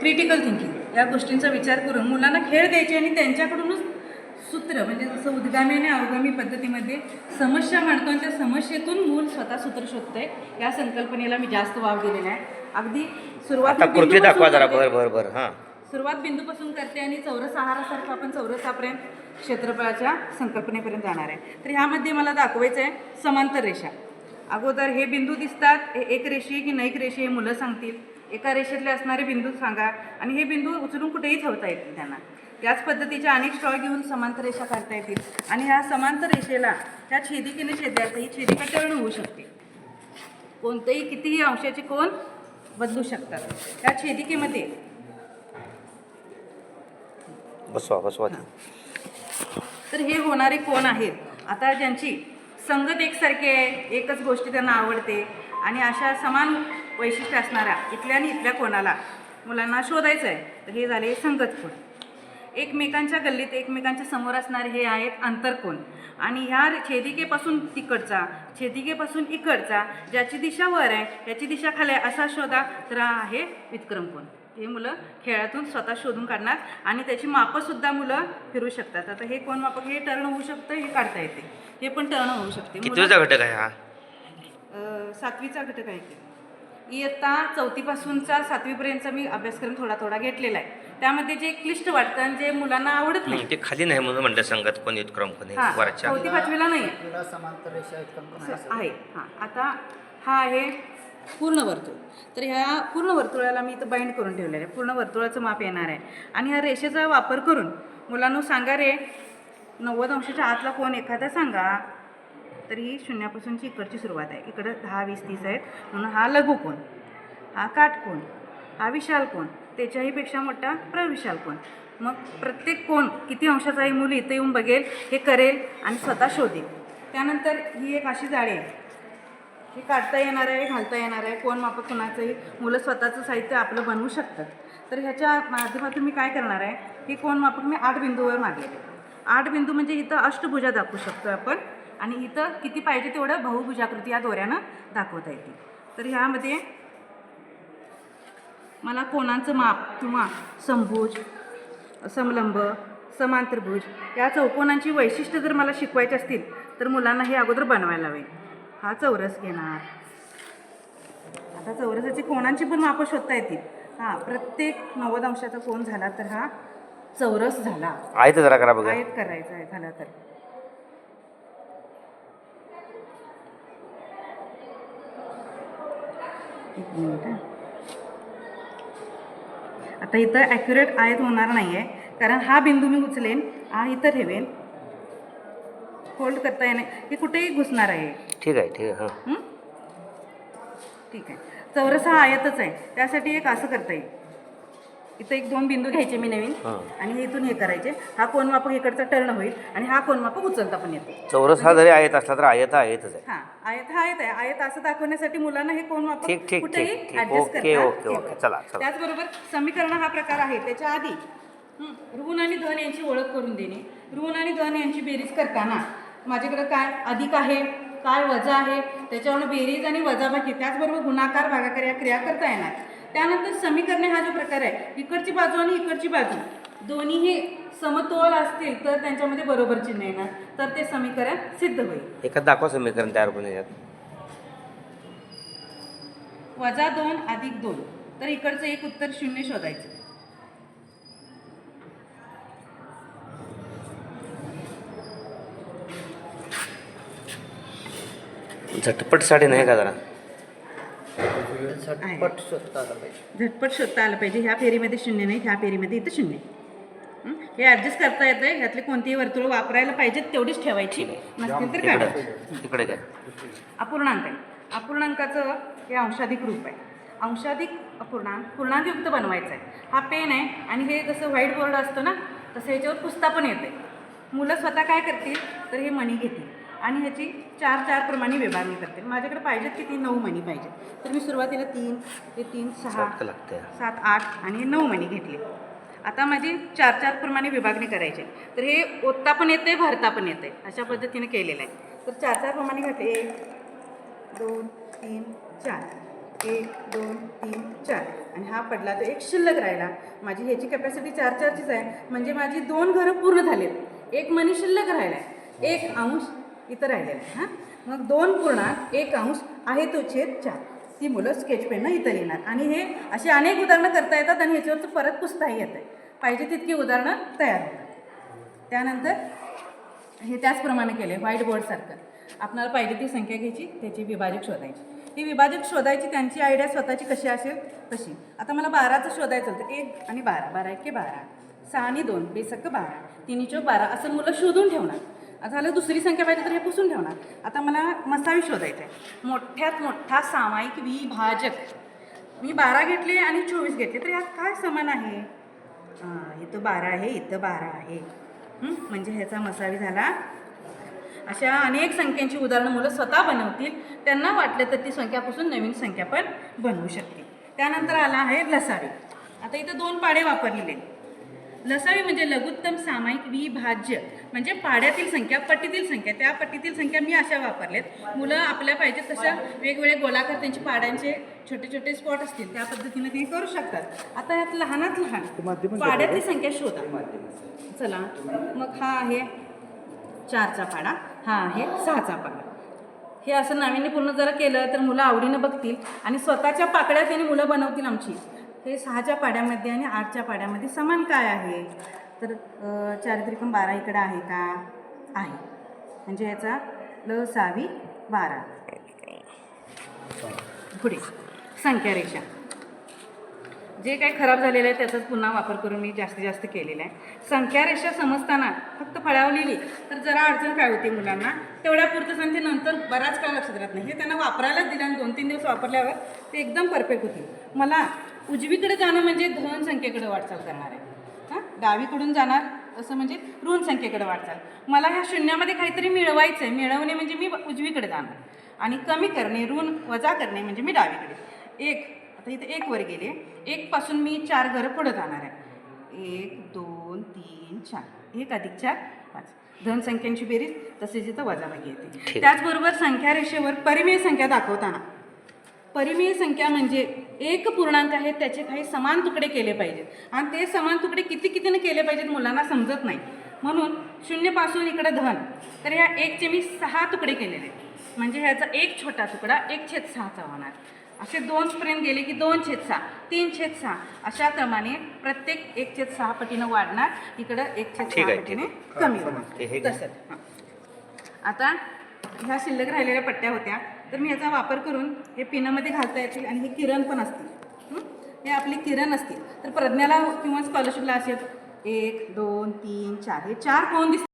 Critical thinking या गोष्टींचा विचार करून मुलांना खेळ द्यायचे आणि त्यांच्याकडूनच सूत्र म्हणजे जसं उद्गामी आणि अवगामी पद्धतीमध्ये समस्या मांडतो आणि त्या समस्येतून मूल स्वतः सूत्र शोधतंय या संकल्पनेला मी जास्त वाव दिलेला आहे. अगदी सुरुवात कृती दाखवा जरा. बर बर बर हां. सुरुवात बिंदूपासून करते आणि चौरस आहारासारखं आपण चौरसापर्यंत क्षेत्रफळाच्या संकल्पनेपर्यंत जाणार आहे. तर ह्यामध्ये मला दाखवायचं आहे समांतर रेषा. अगोदर हे बिंदू दिसतात हे एक रेषीय की नैक रेषीय हे मुलं सांगतील. एका रेषेतले असणारे बिंदू सांगा आणि हे बिंदू उचलून कुठेही ठेवता येतील त्यांना. त्याच पद्धतीच्या अनेक स्ट्रॉ घेऊन समांतर रेषा काढता येतील आणि ह्या समांतर रेषेला ह्या छेदिकेने छेदायचं ही छेदिका टर्न होऊ शकते. कोणतंही कितीही अंशाचे कोण बदलू शकतात. त्या छेदिकेमध्ये बसवा बसवा. तर हे होणारे कोण आहेत. आता ज्यांची संगत एकसारखी आहे एकच गोष्टी त्यांना आवडते आणि अशा समान वैशिष्ट्य असणाऱ्या इथल्या आणि इथल्या कोणाला मुलांना शोधायचं आहे तर हे झाले संगत कोण एकमेकांच्या गल्लीत एकमेकांच्या समोर असणारे हे आहेत आंतरकोण आणि ह्या छेदिकेपासून तिकडचा छेदिकेपासून इकडचा ज्याची दिशा वर आहे त्याची दिशा खाली आहे असा शोधा तर हा आहे वितक्रम कोण हे मुलं खेळातून स्वतः शोधून काढणार आणि त्याची मापंसुद्धा मुलं फिरू शकतात. आता हे कोण मापक हे टर्न होऊ शकतं हे काढता येते. हे पण टर्न होऊ शकते. घटक आहे हा? सातवीचा घटक आहे की. इयत्ता चौथीपासूनचा सातवीपर्यंतचा मी अभ्यासक्रम थोडा थोडा घेतलेला आहे. त्यामध्ये जे क्लिष्ट वाटतं आणि जे मुलांना आवडत नाही. हं, ते खाली नाही म्हणून म्हणलं संगत कोण युतक्रम कोण हा वरच्या. चौथी पाचवीला नाही. समांतर रेषा आहे. हां आता हा आहे पूर्ण वर्तुळ. तर ह्या पूर्ण वर्तुळाला मी इथं बाइंड करून ठेवलेलं आहे. पूर्ण वर्तुळाचं माप येणार आहे. आणि ह्या रेषेचा वापर करून मुलांना सांगा रे नव्वद अंशाच्या आतला कोण एखादा सांगा तर ही शून्यापासूनची इकडची सुरुवात आहे. इकडं दहा वीस तीस आहेत. म्हणून हा लघु कोण हा काटकोण हा विशाल कोण त्याच्याही पेक्षा मोठा प्रविशाल कोण मग प्रत्येक कोण किती अंशाचा आहे मुली इथं येऊन बघेल हे करेल आणि स्वतः शोधेल. त्यानंतर ही एक अशी जाळी आहे. हे काढता येणार आहे घालता येणार आहे. कोण मापक कुणाचंही मुलं स्वतःचं साहित्य आपलं बनवू शकतात. तर ह्याच्या माध्यमातून मी काय करणार आहे हे कोण मापक मी आठ बिंदूवर मारलेले आठ बिंदू म्हणजे इथं अष्टभुजा दाखवू शकतो आपण. आणि इथं किती पाहिजे तेवढं बहुभुजाकृती या दोऱ्यानं दाखवता येते. तर ह्यामध्ये मला कोणाचं माप किंवा समभुज समलंब समांतरभुज या चौकोनांची वैशिष्ट्य जर मला शिकवायची असतील तर मुलांना हे अगोदर बनवायला हवे. हा चौरस घेणार. आता चौरसाची कोणांची पण मापं शोधता येतील. हां प्रत्येक नव्वद अंशाचा कोण झाला तर हा चौरस झाला. आहे तर जरा करा बघा. आयत करायचा आहे झाला तर. एक मिनिट. आता इथं ॲक्युरेट आयत होणार नाही आहे कारण हा बिंदू मी उचलेन हा इथं ठेवेन. होल्ड करता येणार हे कुठेही घुसणार आहे. ठीक आहे ठीक आहे? ठीक आहे. चौरस हा आयतच आहे. त्यासाठी एक असं करता येईल. इथं एक दोन बिंदू घ्यायचे मी नवीन. हां. आणि हे इथून हे करायचे. हा कोण मापक इकडचा टर्न होईल आणि हा कोण मापक उचलता पण येतो. चौरस हा जरी आयत असला तर आयत हा आयतच आहे. हा आयत हा आयत आहे. आयत असं दाखवण्यासाठी मुलांना हे कोण मापक ठीक, ठीक, कुठेही ठीक, ठीक. ऍडजस्ट ओके, करता ओके, ओके. येतं. चला, चला. त्याचबरोबर समीकरण हा प्रकार आहे. त्याच्या आधी हं, ऋण आणि धन यांची ओळख करून देणे. ऋण आणि धन यांची बेरीज करताना माझ्याकडे काय अधिक आहे काय वजा आहे त्याच्यावर बेरीज आणि वजाबाकी त्याचबरोबर गुणाकार भागाकार या क्रिया करता येणार. त्यानंतर समीकरणे हा जो प्रकार आहे इकडची बाजू आणि इकडची बाजू दोन्हीही समतोल असतील तर त्यांच्यामध्ये बरोबर चिन्ह येणार. तर ते समीकरण सिद्ध होईल. एखाद दाखवा समीकरण तयार करून याच्यात. वजा दोन अधिक दोन. तर इकडचं एक उत्तर शून्य शोधायचं. झटपट साडी नाही का जरा? झटपट शोधता आलं पाहिजे. झटपट शोधता आलं पाहिजे. ह्या फेरीमध्ये शून्य नाही ह्या फेरीमध्ये इथं शून्य. हं? हे ॲडजस्ट करता येतं ह्यातले कोणतेही वर्तुळ वापरायला पाहिजेत तेवढीच ठेवायची. नसतील तर काढायची इकडे काय अपूर्णांक आहे. अपूर्णांकाचं हे अंशाधिक रूप आहे. अंशाधिक अपूर्णांक पूर्णांकयुक्त बनवायचं आहे. हा पेन आहे आणि हे जसं व्हाईट बोर्ड असतो ना तसं ह्याच्यावर पुसता पण येते मुलं स्वतः काय करतील? तर हे मणी घेतील. आणि ह्याची चार चार प्रमाणे विभागणी करतील माझ्याकडे पाहिजेत किती नऊ मणी पाहिजेत. तर मी सुरुवातीला तीन हे तीन सहा लागतंय सात आठ आणि नऊ मणी घेतले. आता माझी चार चार प्रमाणे विभागणी करायची. तर हे ओतता पण येते भरता पण येते अशा पद्धतीने केलेलं आहे. तर चार चार प्रमाणे घातले एक दोन तीन चार. एक दोन तीन चार. आणि हा पडला तर एक शिल्लक राहिला. माझी ह्याची कॅपॅसिटी चार चारचीच आहे. म्हणजे माझी दोन घरं पूर्ण झालेत. एक मनी शिल्लक राहिला आहे एक अंश इथं राहिलेलं आहे हां? मग दोन पूर्णांक एक अंश आहे तो छेद चार. ती मुलं स्केच पेननं इथं लिहिणार. आणि हे अशी अनेक उदाहरणं करता येतात आणि ह्याच्यावरचं परत पुस्तकही येतं पाहिजे तितकी उदाहरणं तयार होतात. त्यानंतर हे त्याचप्रमाणे केले व्हाईट बोर्डसारखं आपणाला पाहिजे ती संख्या घ्यायची त्याची विभाजक शोधायची. ही विभाजक शोधायची त्यांची आयडिया स्वतःची कशी असेल? तशी. आता मला बाराचं शोधायचं होतं. एक आणि बारा. बारा एक बारा. सहा आणि दोन. बेसक्क बारा. तिन्ही चौक बारा. असं मुलं शोधून ठेवणार. झालं दुसरी संख्या पाहिजे तर हे पुसून ठेवणार. आता मला मसावी शोधायचं आहे. मोठ्यात मोठा सामायिक विभाजक मी बारा घेतले आणि चोवीस घेतले. तर यात काय समान आहे? हां इथं बारा आहे इथं बारा आहे. म्हणजे ह्याचा मसावी झाला. अशा अनेक संख्यांची उदाहरणं मुलं स्वतः बनवतील. त्यांना वाटलं तर ती संख्यापासून नवीन संख्या पण बनवू शकतील. त्यानंतर आला आहे लसावी. आता इथं दोन पाडे वापरलेले आहेत. लसावी म्हणजे लघुत्तम सामायिक विभाज्य म्हणजे पाड्यातील संख्या पट्टीतील संख्या. त्या पट्टीतील संख्या मी अशा वापरल्यात मुलं आपल्या पाहिजे तशा वेगवेगळे गोलाकार त्यांचे पाड्यांचे छोटे छोटे स्पॉट असतील त्या पद्धतीने ते करू शकतात. आता यात लहानात लहान पाड्यातली संख्या शोधा. चला मग हा आहे चारचा पाडा हा आहे सहाचा पाडा. हे असं नाविन्य पूर्ण जरा केलं तर मुलं आवडीनं बघतील आणि स्वतःच्या पाकड्या त्यांनी मुलं बनवतील आमची. हे सहाच्या पाड्यामध्ये आणि आठच्या पाड्यामध्ये समान काय आहे? तर चार त्रिकोण बारा इकडं आहे का? आहे. म्हणजे याचा ल सहावी बारा. पुढे. संख्या रेषा. जे काही खराब झालेलं आहे त्याचाच पुन्हा वापर करून मी जास्तीत जास्त केलेला आहे. संख्या रेषा समजताना फक्त फळावलेली तर जरा अडचण काय होती मुलांना? तेवढ्या पुरतं सांगते नंतर बराच काळ लक्षात राहत नाही. हे त्यांना वापरायलाच दिलं आणि दोन तीन दिवस वापरल्यावर ते एकदम परफेक्ट होती मला उजवीकडे जाणं म्हणजे धन संख्येकडे वाटचाल करणार आहे. हां? डावीकडून जाणार असं म्हणजे ऋण संख्येकडे वाटचाल. मला ह्या शून्यामध्ये काहीतरी मिळवायचं आहे मिळवणे म्हणजे मी उजवीकडे जाणार. आणि कमी करणे ऋण वजा करणे म्हणजे मी डावीकडे. एक आता इथे एक वर गेले. एक पासून मी चार घरं पुढं जाणार आहे. एक दोन तीन चार. एक अधिक चार पाच. धन संख्यांची बेरीज तसेच इथं वजाबाकी येते. त्याचबरोबर संख्या रेषेवर परिमेय संख्या दाखवताना. परिमेय संख्या म्हणजे एक पूर्णांक आहे त्याचे काही समान तुकडे केले पाहिजेत. आणि ते समान तुकडे किती कितीने केले पाहिजेत मुलांना समजत नाही. म्हणून शून्यपासून इकडं धन. तर ह्या एकचे मी सहा तुकडे केलेले. आहेत म्हणजे ह्याचा एक छोटा तुकडा एक छेद सहाचा होणार. असे दोनपर्यंत गेले की दोन छेद सहा तीन छेद सहा. अशा क्रमाने प्रत्येक एक छेद सहा पटीनं वाढणार. इकडं एक छेद सहा पटीने कमी होणार. हां. आता ह्या शिल्लक राहिलेल्या पट्ट्या होत्या. तर मी याचा वापर करून हे पिनामध्ये घालता येतील आणि हे किरण पण असतील. हे? आपले किरण असतील. तर प्रज्ञाला किंवा स्कॉलरशिपला असेल एक दोन तीन चार हे चार कोण दिसतील?